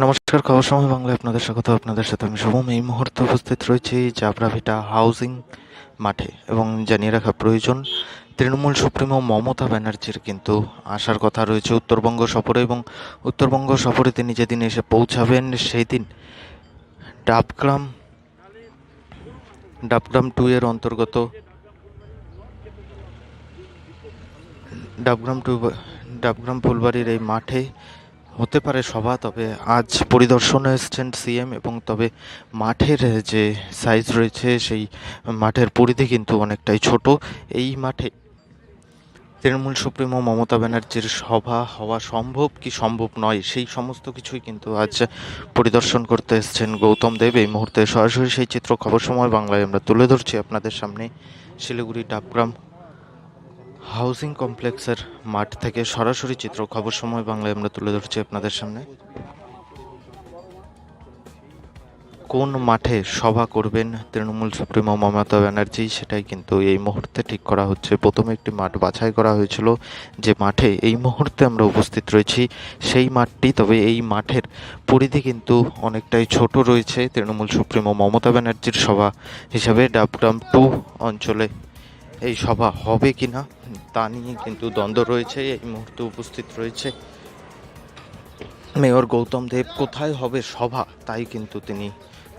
নমস্কার, খবর সময় বাংলায় আপনাদের স্বাগত। আপনাদের সাথে আমি শুভম। এই মুহূর্তে উপস্থিত রয়েছি জাবরাভিটা হাউজিং মাঠে এবং জানিয়ে রাখা প্রয়োজন, তৃণমূল সুপ্রিমো মমতা ব্যানার্জির কিন্তু আসার কথা রয়েছে উত্তরবঙ্গ সফরে এবং উত্তরবঙ্গ সফরে তিনি যেদিন এসে পৌঁছাবেন সেই দিন ডাবগ্রাম ডাবগ্রাম টু এর অন্তর্গত ডাবগ্রাম টু ডাবগ্রাম ফুলবাড়ির এই মাঠে হতে পারে সভা, তবে আজ পরিদর্শনে এসছেন সিএম এবং তবে মাঠের যে সাইজ রয়েছে সেই মাঠের পরিধি কিন্তু অনেকটাই ছোট। এই মাঠে তৃণমূল সুপ্রিমো মমতা ব্যানার্জির সভা হওয়া সম্ভব কি সম্ভব নয়, সেই সমস্ত কিছুই কিন্তু আজ পরিদর্শন করতে এসছেন গৌতম দেব। এই মুহূর্তে সরাসরি সেই চিত্র খবর সময় বাংলায় আমরা তুলে ধরছি। আপনাদের সামনে শিলিগুড়ি ডাবগ্রাম হাউজিং কমপ্লেক্সের মাঠ থেকে সরাসরি চিত্র খবর সময় বাংলায় আমরা তুলে ধরছি আপনাদের সামনে। কোন মাঠে সভা করবেন তৃণমূল সুপ্রিমো মমতা ব্যানার্জি, সেটাই কিন্তু এই মুহূর্তে ঠিক করা হচ্ছে। প্রথমে একটি মাঠ বাছাই করা হয়েছিল, যে মাঠে এই মুহূর্তে আমরা উপস্থিত রয়েছি। সেই মাঠটি, তবে এই মাঠের পরিধি কিন্তু অনেকটাই ছোট রয়েছে তৃণমূল সুপ্রিমো মমতা ব্যানার্জির সভা হিসাবে ডাবগ্রাম টু অঞ্চলে। এই সভা হবে কিনা তা নিয়ে কিন্তু দ্বন্দ্ব রয়েছে এই মুহূর্তে উপস্থিত রয়েছে। মেয়র গৌতম দেব কোথায় হবে সভা? তাই কিন্তু তিনি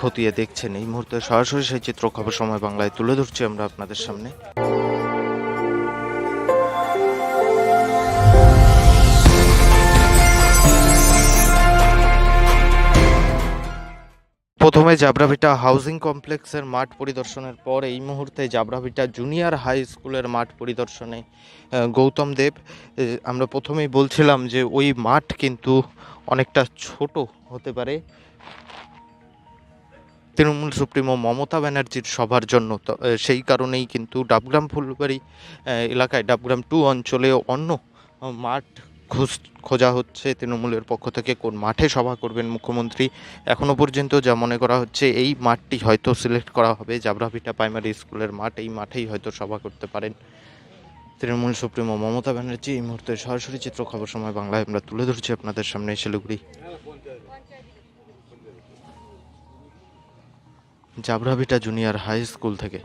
খতিয়ে দেখছেন। এই মুহূর্তে সরাসরি সেই চিত্র খবর সময় বাংলায় তুলে ধরছি আমরা আপনাদের সামনে। প্রথমে জাবরাভিটা হাউজিং কমপ্লেক্সের মাঠ পরিদর্শনের পর এই মুহূর্তে জাবরাভিটা জুনিয়র হাই স্কুলের মাঠ পরিদর্শনে গৌতম দেব। আমরা প্রথমেই বলছিলাম যে ওই মাঠ কিন্তু অনেকটা ছোট হতে পারে। তৃণমূল সুপ্রিমো মমতা ব্যানার্জির সভার জন্য সেই কারণেই কিন্তু ডাবগ্রাম ফুলবাড়ি এলাকায় ডাবগ্রাম টু অঞ্চলে অন্য মাঠ খোঁজ, খোঁজা হচ্ছে তৃণমূলের পক্ষ থেকে কোন মাঠে সভা করবেন মুখ্যমন্ত্রী। এখনও পর্যন্ত যা মনে করা হচ্ছে, এই মাঠটি হয়তো সিলেক্ট করা হবে জাবরাভিটা প্রাইমারি স্কুলের মাঠ, এই মাঠেই হয়তো সভা করতে পারেন। তৃণমূল সুপ্রিমো মমতা ব্যানার্জি, এই মুহূর্তে সরাসরি চিত্র খবর সময় বাংলায় আমরা তুলে ধরছি আপনাদের সামনে Siliguri. Jabrabhita junior high school থেকে।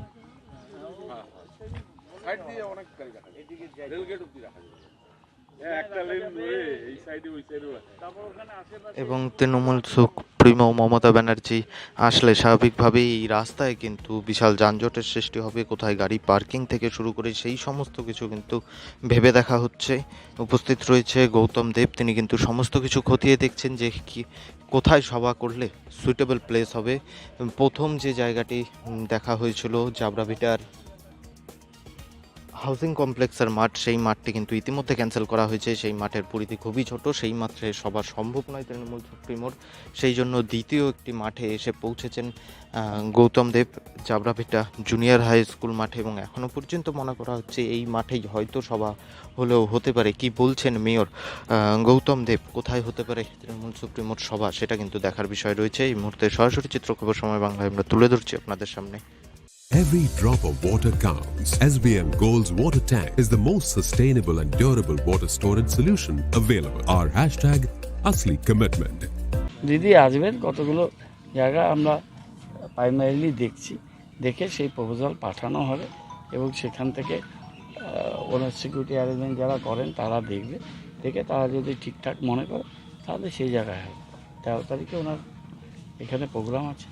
এবং তৃণমূল সুপ্রিমো মমতা ব্যানার্জি আসলে স্বাভাবিকভাবেই এই রাস্তায় কিন্তু বিশাল যানজটের সৃষ্টি হবে কোথায় গাড়ি পার্কিং থেকে শুরু করে সেই সমস্ত কিছু কিন্তু ভেবে দেখা হচ্ছে। উপস্থিত রয়েছে গৌতম দেব তিনি কিন্তু সমস্ত কিছু খতিয়ে দেখছেন যে কি কোথায় সভা করলে সুইটেবল প্লেস হবে। প্রথম যে জায়গাটি দেখা হয়েছিল জাবরাভিটার হাউজিং কমপ্লেক্সের মাঠ, সেই মাঠটি কিন্তু ইতিমধ্যে ক্যান্সেল করা হয়েছে। সেই মাঠের পরিধি খুবই ছোট, সেই মাঠে সবার সম্ভব নয় তৃণমূল সুপ্রিমোর সেই জন্য দ্বিতীয় একটি মাঠে এসে পৌঁছেছেন Gautam Deb Jabrabhita junior high school মাঠে এবং এখনও পর্যন্ত মনে করা হচ্ছে এই মাঠেই হয়তো সভা হলেও হতে পারে। কি বলছেন মেয়র? গৌতম দেব, কোথায় হতে পারে তৃণমূল সুপ্রিমোর সভা? সেটা কিন্তু দেখার বিষয় রয়েছে। এই মুহূর্তে সরাসরি চিত্র খবর সময় বাংলায় আমরা তুলে ধরছি আপনাদের সামনে। Every drop of water counts. SBM Gold's water tank is the most sustainable and durable water storage solution available. Our hashtag, Asli Commitment. দিদি আসবেন, কতগুলো জায়গা আমরা প্রাইমারিলি দেখছি দেখে সেই প্রপোজাল পাঠানো হবে এবং সেখান থেকে ওনার সিকিউরিটি অ্যারেঞ্জমেন্ট যারা করেন তারা দেখবে দেখে তারা যদি ঠিকঠাক মনে করে, তাহলে সেই জায়গায় হবে তেরো তারিখে ওনার এখানে প্রোগ্রাম আছে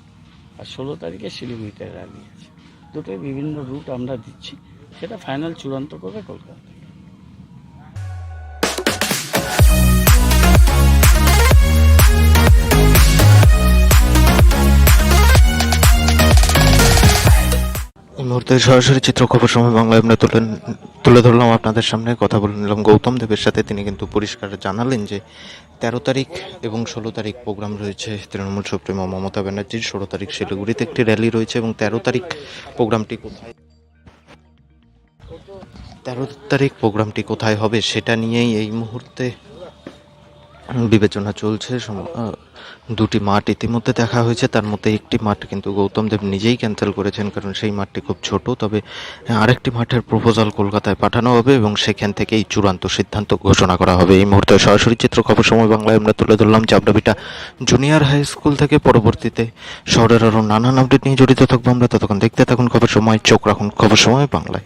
আর ষোলো তারিখে শিলিগুড়িতে র্যালি আছে দুটোই বিভিন্ন রুট আমরা দিচ্ছি। সেটা ফাইনাল চূড়ান্ত করবে কলকাতা। মুহূর্তে সরাসরি চিত্র খবর সময় বাংলায় আমরা তুলে তুলে ধরলাম আপনাদের সামনে। কথা বলে নিলাম গৌতম দেবের সাথে। তিনি কিন্তু পরিষ্কার জানালেন যে তেরো তারিখ এবং ষোলো তারিখ প্রোগ্রাম রয়েছে তৃণমূল সুপ্রিমো মমতা ব্যানার্জির। ষোলো তারিখ শিলিগুড়িতে একটি র্যালি রয়েছে এবং তেরো তারিখ প্রোগ্রামটি কোথায় তেরো তারিখ প্রোগ্রামটি কোথায় হবে সেটা নিয়েই এই মুহূর্তে বিবেচনা চলছে। দুটি মাঠ ইতিমধ্যে দেখা হয়েছে। তার মধ্যে একটি মাঠ কিন্তু গৌতম দেব নিজেই ক্যান্সেল করেছেন, কারণ সেই মাঠটি খুব ছোট। তবে আরেকটি মাঠের প্রপোজাল কলকাতায় পাঠানো হবে এবং সেখান থেকেই চূড়ান্ত সিদ্ধান্ত ঘোষণা করা হবে। এই মুহূর্তে সরাসরি চিত্র খবর সময় বাংলায় আমরা তুলে ধরলাম চাপড়াবিটা জুনিয়র হাই স্কুল থেকে। পরবর্তীতে শহরের আরও নানান আপডেট নিয়ে জড়িত থাকব আমরা। ততক্ষণ দেখতে থাকুন খবর সময়, চোখ রাখুন খবর সময় বাংলায়।